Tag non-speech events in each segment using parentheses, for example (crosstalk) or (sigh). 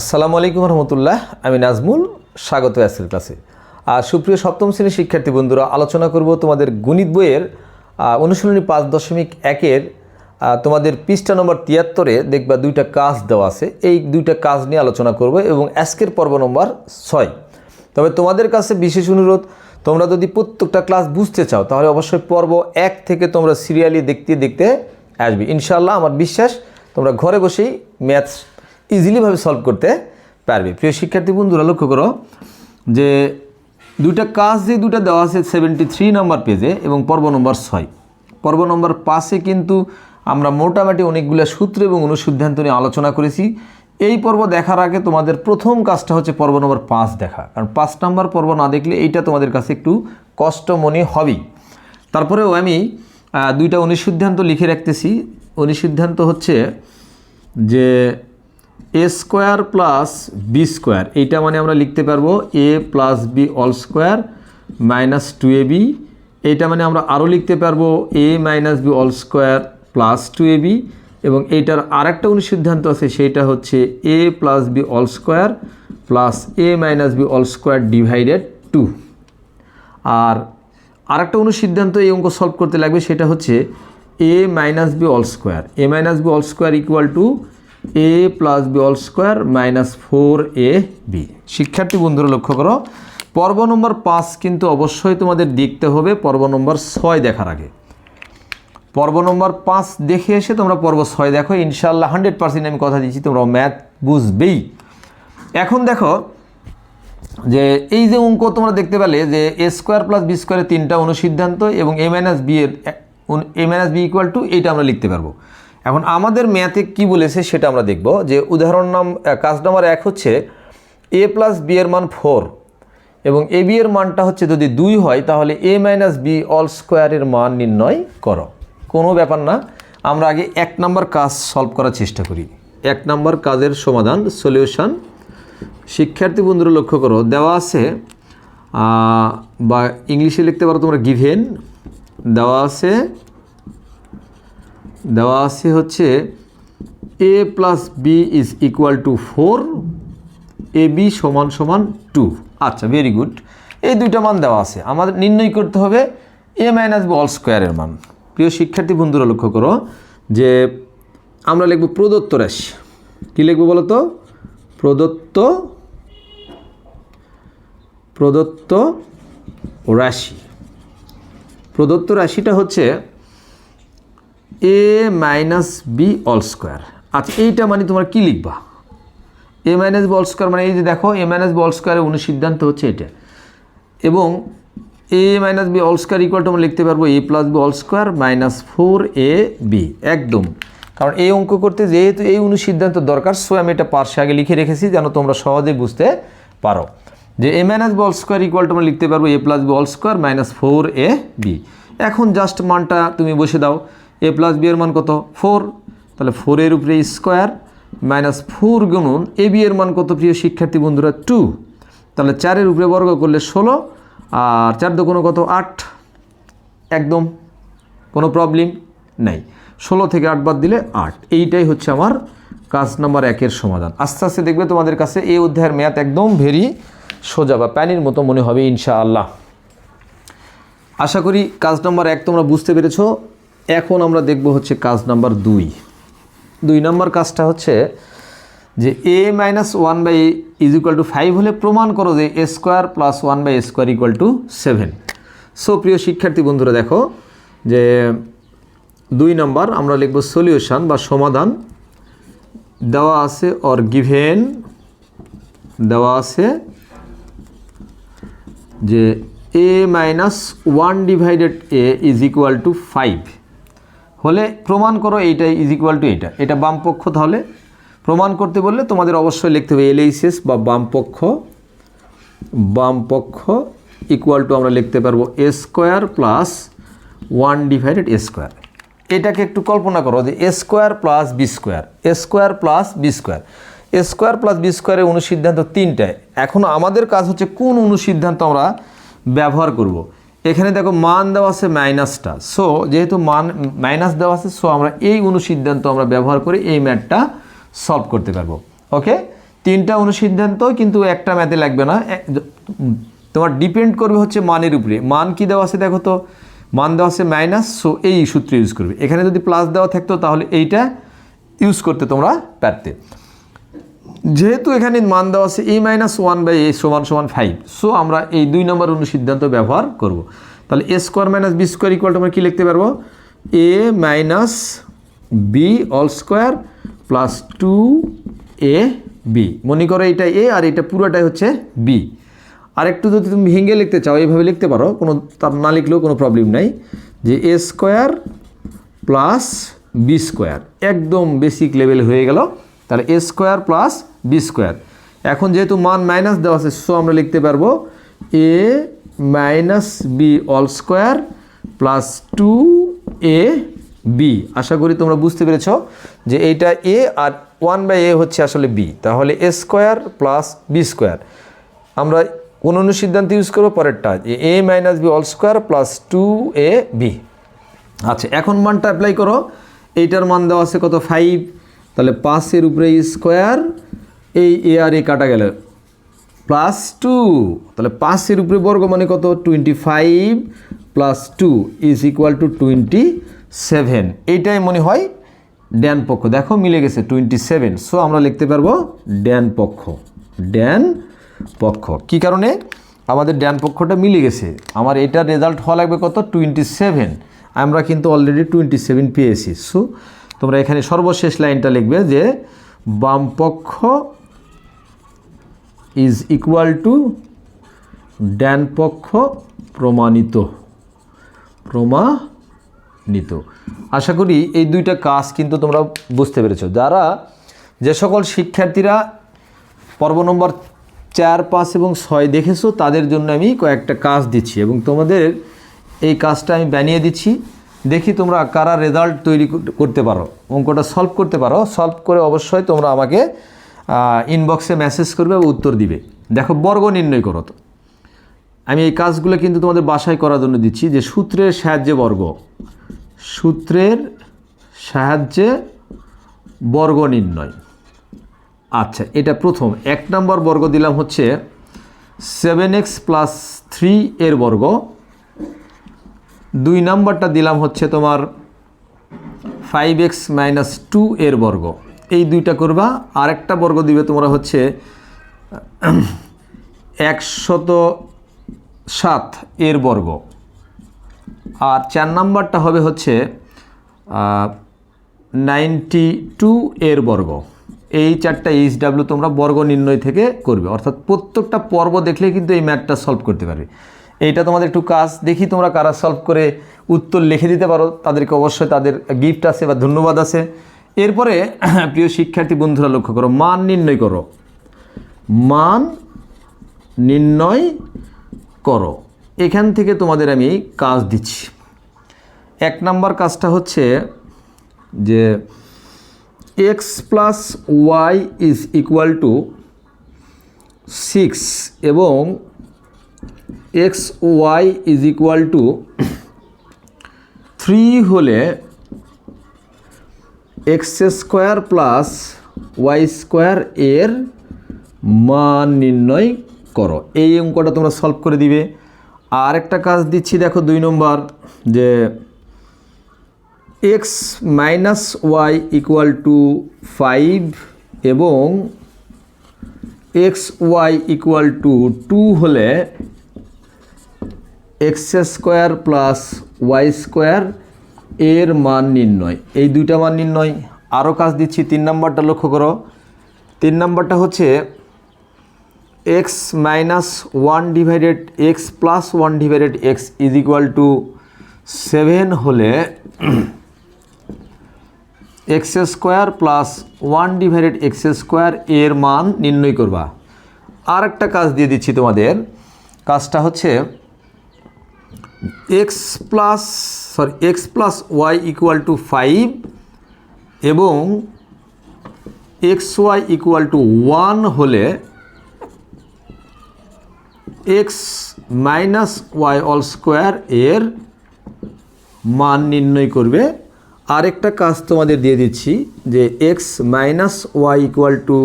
আসসালামু আলাইকুম রহমতুল্লাহ, আমি নাজমুল, স্বাগত অ্যাসেল ক্লাসে। আর সুপ্রিয় সপ্তম শ্রেণির শিক্ষার্থী বন্ধুরা, আলোচনা করব তোমাদের গণিত বইয়ের অনুশীলনী পাঁচ দশমিক একের তোমাদের পৃষ্ঠা নম্বর তিয়াত্তরে দেখবা দুইটা কাজ দেওয়া আছে। এই দুইটা কাজ নিয়ে আলোচনা করব এবং আজকের পর্ব নম্বর ছয়। তবে তোমাদের কাছে বিশেষ অনুরোধ, তোমরা যদি প্রত্যেকটা ক্লাস বুঝতে চাও, তাহলে অবশ্যই পর্ব এক থেকে তোমরা সিরিয়ালি দেখতে দেখতে আসবে। ইনশাল্লাহ আমার বিশ্বাস, তোমরা ঘরে বসেই ম্যাথস ইজিলিভাবে সলভ করতে পারবে। প্রিয় শিক্ষার্থী বন্ধুরা, লক্ষ্য করো যে দুইটা কাজ যে দুটো দেওয়া আছে সেভেন্টি থ্রি নাম্বার পেজে এবং পর্ব নম্বর ছয়। পর্ব নম্বর পাঁচে কিন্তু আমরা মোটামুটি অনেকগুলো সূত্র এবং অনুসিদ্ধান্ত নিয়ে আলোচনা করেছি। এই পর্ব দেখার আগে তোমাদের প্রথম কাজটা হচ্ছে পর্ব নম্বর পাঁচ দেখা। কারণ পাঁচ নাম্বার পর্ব না দেখলে এইটা তোমাদের কাছে একটু কষ্ট মনে হবেই। তারপরেও আমি দুইটা অনুসিদ্ধান্ত লিখে রাখতেছি। অনুসিদ্ধান্ত হচ্ছে যে A square plus B square এইটা মানে আমরা লিখতে পারব A plus B whole square minus two A B এইটা মানে আমরা আরও লিখতে পারব A minus B whole square plus two A B এবং এইটার আরেকটা অনুসিদ্ধান্ত আছে, সেইটা হচ্ছে A plus B whole square plus A minus B whole square divided two আর আরেকটা অনুসিদ্ধান্ত এই অঙ্ক সলভ করতে লাগবে, সেটা হচ্ছে A minus B whole square A minus B whole square equal to A plus B whole square minus four A B শিক্ষার্থী বন্ধুরা, লক্ষ্য করো, পর্ব নম্বর পাঁচ কিন্তু অবশ্যই তোমাদের দেখতে হবে পর্ব নম্বর ছয় দেখার আগে। পর্ব নম্বর পাঁচ দেখে এসে তোমরা পর্ব ছয় দেখো ইনশাল্লাহ হান্ড্রেড পার্সেন্ট আমি কথা দিচ্ছি তোমরা ম্যাথ বুঝবেই। এখন দেখো যে এই যে অঙ্ক তোমরা দেখতে পেলে যে এ স্কোয়ার প্লাস বি স্কোয়ারের তিনটা অনুসিদ্ধান্ত এবং এ মাইনাস বি এর A minus B equal to এইটা আমরা লিখতে পারব। এখন আমাদের ম্যাথে কি বলেছে সেটা আমরা দেখব, যে উদাহরণ নাম কাজ নাম্বার এক হচ্ছে এ প্লাস বি এর মান ফোর এবং এ বি এর মানটা হচ্ছে যদি দুই হয়, তাহলে এ মাইনাস বি অল স্কোয়ারের মান নির্ণয় করো। কোনো ব্যাপার না, আমরা আগে এক নম্বর কাজ সলভ করার চেষ্টা করি। এক নম্বর কাজের সমাধান সলিউশন শিক্ষার্থী বন্ধুরা লক্ষ্য করো, দেওয়া আছে বা ইংলিশে লিখতে পারো তোমরা গিভেন দেওয়া আছে দেওয়া আছে হচ্ছে A plus B is equal to four A B সমান সমান টু আচ্ছা ভেরি গুড এই দুইটা মান দেওয়া আছে। আমাদের নির্ণয় করতে হবে এ মাইনাস বি অল স্কোয়ারের মান। প্রিয় শিক্ষার্থী, বন্ধুরা, লক্ষ্য করো যে আমরা লিখব প্রদত্ত রাশি। কী লিখব বলো তো প্রদত্ত প্রদত্ত রাশি। প্রদত্ত রাশিটা হচ্ছে A minus B whole square আচ্ছা এইটা মানে তোমরা কি লিখবা? A minus B whole square মানে এই যে দেখো এ মাইনাস বি অল স্কোয়ারের অনুসিদ্ধান্ত হচ্ছে এটা। এবং A minus B whole square equal আমরা লিখতে পারব A plus B whole square minus four A B একদম। কারণ এই অঙ্ক করতে যেহেতু এই অনুসিদ্ধান্ত দরকার সো আমি এটা পার্শ্বে আগে লিখে রেখেছি, যেন তোমরা সহজে বুঝতে পারো। যে A minus B whole square equal আমরা লিখতে পারব A plus B whole square minus four A B এখন জাস্ট মানটা তুমি বসে দাও। এ প্লাস বি এর মান কত? ফোর তাহলে ফোরের উপরে স্কোয়ার মাইনাস ফোর গুণন এ বি এর মান কত প্রিয় শিক্ষার্থী বন্ধুরা? টু তাহলে চারের উপরে বর্গ করলে ষোলো, আর চার দোকানো কত? আট। একদম কোনো প্রবলেম নাই। ষোলো থেকে আট বাদ দিলে আট। এইটাই হচ্ছে আমার কাজ নাম্বার একের সমাধান। আস্তে আস্তে দেখবে তোমাদের কাছে এই অধ্যায়ের ম্যাথ একদম ভেরি সোজা বা প্যানির মতো মনে হবে ইনশাআল্লাহ। আশা করি কাজ নাম্বার এক তোমরা বুঝতে পেরেছ। এখন আমরা দেখব হচ্ছে কাজ নাম্বার দুই। দুই নম্বর কাজটা হচ্ছে যে A minus one by is equal to five হলে প্রমাণ করো যে A square plus one by square equal to seven so প্রিয় শিক্ষার্থী বন্ধুরা, দেখো যে দুই নম্বর আমরা লিখব সলিউশন বা সমাধান। দেওয়া আছে অর গিভেন দেওয়া আছে যে A minus one divided A is equal to five হলে প্রমাণ করো এইটা ইজ ইকুয়াল টু এইটা। এটা বামপক্ষ তাহলে প্রমাণ করতে বললে তোমাদের অবশ্যই লিখতে হবে এলএইচএস বা বামপক্ষ বামপক্ষ ইকুয়াল টু আমরা লিখতে পারব A square plus one divided A square এটাকে একটু কল্পনা করো যে A square plus B square A square plus B square A square plus B স্কোয়ারের অনুসিদ্ধান্ত তিনটায়। এখন আমাদের কাজ হচ্ছে কোন অনুসিদ্ধান্ত আমরা ব্যবহার করব। এখানে দেখো মান দেওয়া আছে মাইনাসটা। সো যেহেতু মান মাইনাস দেওয়া আছে সো আমরা এই অনুসিদ্ধান্ত আমরা ব্যবহার করে এই ম্যাটটা সলভ করতে পারব। ওকে তিনটা অনুসিদ্ধান্ত, কিন্তু একটা ম্যাথে লাগবে না। তোমার ডিপেন্ড করবে হচ্ছে মানের উপরে। মান কি দেওয়া আছে দেখো তো? মান দেওয়া আছে মাইনাস সো এই সূত্র ইউজ করবে। এখানে যদি প্লাস দেওয়া থাকতো, তাহলে এইটা ইউজ করতে তোমরা পারতে। যেহেতু এখানে মান দেওয়া আছে A minus one by A সমান সমান ফাইভ সো আমরা এই দুই নম্বর অনুসিদ্ধান্ত ব্যবহার করব। তাহলে A square minus B square equal আমরা কী লিখতে পারব? A minus B whole square plus two A B মনে করো এটা এ আর এটা পুরোটাই হচ্ছে বি আর একটু যদি তুমি ভেঙে লিখতে চাও, এইভাবে লিখতে পারো, কোনো তার না লিখলেও কোনো প্রবলেম নাই। যে A square plus B square একদম বেসিক লেভেল হয়ে গেল। তাহলে A square plus B square এখন যেহেতু মান মাইনাস দেওয়া আছে সো আমরা লিখতে পারব A minus B whole square plus two A B আশা করি তোমরা বুঝতে পেরেছ যে এইটা এ আর ওয়ান বাই এ হচ্ছে আসলে বি তাহলে A square plus B square আমরা কোন অনুসিদ্ধান্ত ইউজ করব পরেরটা, যে A minus B whole square plus two A B আচ্ছা এখন মানটা অ্যাপ্লাই করো। এইটার মান দেওয়া আছে কত? ফাইভ তাহলে পাঁচের উপরে স্কোয়ার, এই এ আর এ কাটা গেল। প্লাস টু তাহলে পাঁচের উপরে বর্গ মানে কত? Twenty five plus two is equal to twenty seven এইটাই মনে হয় ড্যান পক্ষ। দেখো, মিলে গেছে টোয়েন্টি সেভেন সো আমরা লিখতে পারব ড্যান পক্ষ। ড্যান পক্ষ। কি কারণে? আমাদের ড্যান পক্ষটা মিলে গেছে। আমার এটার রেজাল্ট হওয়া লাগবে কত? টোয়েন্টি সেভেন আমরা কিন্তু অলরেডি টোয়েন্টি সেভেন পেয়েছি। সো তোমরা এখানে সর্বশেষ লাইনটা লিখবে যে বাম পক্ষ ইজ ইকুয়াল টু ড্যান পক্ষ প্রমাণিত। প্রমাণিত। আশা করি এই দুইটা কাজ কিন্তু তোমরা বুঝতে পেরেছ। যারা যে সকল শিক্ষার্থীরা পর্ব নম্বর চার, পাঁচ এবং ছয় দেখেছ, তাদের জন্য আমি কয়েকটা কাজ দিচ্ছি এবং তোমাদের এই কাজটা আমি বানিয়ে দিচ্ছি। দেখি তোমরা কারা রেজাল্ট তৈরি করতে পারো। অঙ্কটা সলভ করতে পারো। সলভ করে অবশ্যই তোমরা আমাকে ইনবক্সে মেসেজ করবে বা উত্তর দিবে। দেখো, বর্গ নির্ণয় করো তো। আমি এই কাজগুলো কিন্তু তোমাদের বাসায় করার জন্য দিচ্ছি যে সূত্রের সাহায্যে বর্গ। সূত্রের সাহায্যে বর্গ নির্ণয়। আচ্ছা এটা প্রথম। এক নম্বর বর্গ দিলাম হচ্ছে সেভেন এক্স প্লাস থ্রি এর বর্গ। দুই নাম্বারটা দিলাম হচ্ছে তোমার ফাইভ এক্স মাইনাস টু এর বর্গ। এই দুইটা করবা আর একটা বর্গ দিবে তোমরা হচ্ছে, একশত সাত এর বর্গ। আর চার নাম্বারটা হবে হচ্ছে নাইনটি টু এর বর্গ। এই চারটা এইচ ডাব্লিউ তোমরা বর্গ নির্ণয় থেকে করবে। অর্থাৎ প্রত্যেকটা পর্ব দেখলে কিন্তু এই ম্যাথটা সলভ করতে পারবে। এইটা তোমাদের একটু কাজ দেখি তোমরা কারা সলভ করে উত্তর লিখে দিতে পারো। তাদেরকে অবশ্যই তাদের গিফট আছে বা ধন্যবাদ আছে। এরপরে, (clears throat) প্রিয় শিক্ষার্থী বন্ধুরা, লক্ষ্য করো, মান নির্ণয় করো। মান নির্ণয় করো। এখান থেকে তোমাদের আমি কাজ দিচ্ছি। এক নাম্বার কাজটা হচ্ছে যে X plus Y is equal to six এবং X Y is equal to three হলে X square plus Y square এর মান নির্ণয় করো। এই অঙ্কটা তোমরা সলভ করে দিবে। আর একটা কাজ দিচ্ছি, দেখো দুই নম্বর, যে X minus Y equal to five এবং X Y equal to two হলে X square plus Y square এর মান নির্ণয়। এই দুইটা মান নির্ণয়। আরও কাজ দিচ্ছি, তিন নাম্বারটা লক্ষ্য করো। তিন নাম্বারটা হচ্ছে X minus one divided X plus one divided X is equal to seven হলে X square plus one divided X square এর মান নির্ণয় করবা। আর একটা কাজ দিয়ে দিচ্ছি তোমাদের। কাজটা হচ্ছে X plus sorry X plus Y equal to five এবং X Y equal to one হলে X minus Y whole square এর মান নির্ণয় করবে। আরেকটা কাজ তোমাদের দিয়ে দিচ্ছি যে X minus Y equal to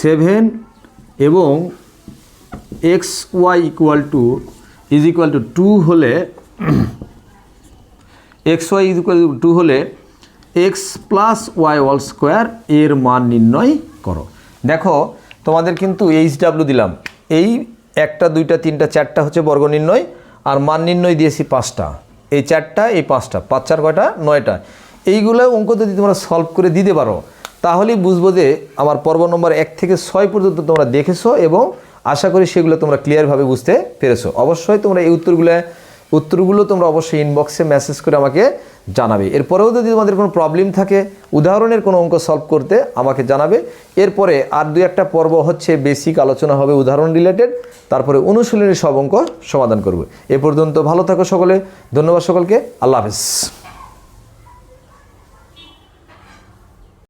seven এবং X Y equal to is equal to two হলে X Y is equal to হলে X plus Y whole square এর মান নির্ণয় করো। দেখো, তোমাদের কিন্তু এইচ ডাব্লু দিলাম। এই একটা, দুইটা, তিনটা, চারটা হচ্ছে বর্গ নির্ণয়, আর মান নির্ণয় দিয়েছি পাঁচটা। এই চারটা, এই পাঁচটা পাঁচ চার কয়টা? নয়টা। এইগুলো অঙ্ক যদি তোমরা সলভ করে দিতে পারো, তাহলেই বুঝব যে আমার পর্ব নম্বর এক থেকে ছয় পর্যন্ত তোমরা দেখেছ এবং আশা করি সেগুলো তোমরা ক্লিয়ারভাবে বুঝতে পেরেছ। অবশ্যই তোমরা এই উত্তরগুলো উত্তরগুলো তোমরা অবশ্যই ইনবক্সে মেসেজ করে আমাকে জানাবে। এরপরেও যদি তোমাদের কোনো প্রবলেম থাকে, উদাহরণের কোনো অঙ্ক সলভ করতে আমাকে জানাবে। এরপরে আর দু একটা পর্ব হচ্ছে বেসিক আলোচনা হবে উদাহরণ রিলেটেড তারপরে অনুশীলনের সব অঙ্ক সমাধান করব। এ পর্যন্ত ভালো থাকো সকলে, ধন্যবাদ সকলকে, আল্লাহ হাফেজ।